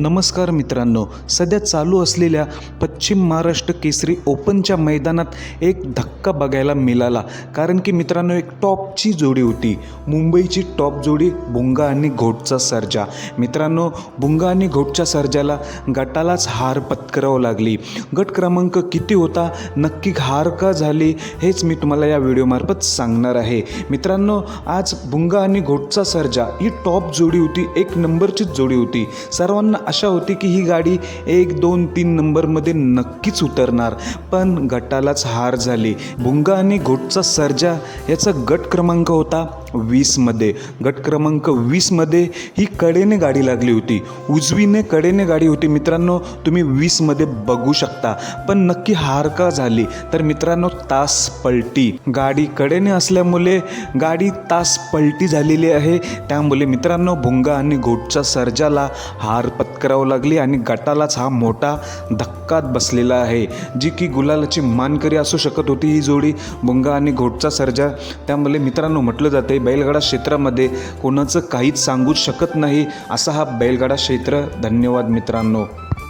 नमस्कार मित्रांनो सध्या चालू असलेल्या पश्चिम महाराष्ट्र केसरी ओपनच्या मैदानात एक धक्का बघायला मिळाला. कारण की मित्रांनो एक टॉपची जोडी होती. मुंबईची टॉप जोडी भुंगा आणि घोटचा सर्जा. मित्रांनो भुंगा आणि घोटच्या सर्जाला गटालाच हार पत्करावं लागली. गट क्रमांक किती होता? नक्की हार का झाली? हेच मी तुम्हाला या व्हिडिओमार्फत सांगणार आहे. मित्रांनो आज भुंगा आणि घोटचा सर्जा ही टॉप जोडी होती एक नंबरचीच जोडी होती. सर्वांना आशा होती की ही गाडी एक दोन तीन नंबरमध्ये नक्कीच उतरणार. पण गटालाच हार झाली. भुंगा आणि घोटचा सर्जा याचा गट क्रमांक होता. वीसमध्ये गट क्रमांक वीसमध्ये ही कडेने गाडी लागली होती. उजवीने कडेने गाडी होती. मित्रांनो तुम्ही वीसमध्ये बघू शकता. पण नक्की हार का झाली? तर मित्रांनो तास पलटी. गाडी कडेने असल्यामुळे गाडी तास पलटी झालेली आहे. त्यामुळे मित्रांनो भुंगा आणि घोटच्या सर्जाला हार पत्करावं लागली आणि गटालाच हा मोठा धक्कात बसलेला आहे. जी की गुलालाची मानकरी असू शकत होती ही जोडी भुंगा आणि घोटचा सर्जा. त्यामुळे मित्रांनो म्हटलं जाते बैलगाडा क्षेत्रामध्ये कोणाचं काहीच सांगूच शकत नाही असा हा बैलगाडा क्षेत्र. धन्यवाद मित्रांनो.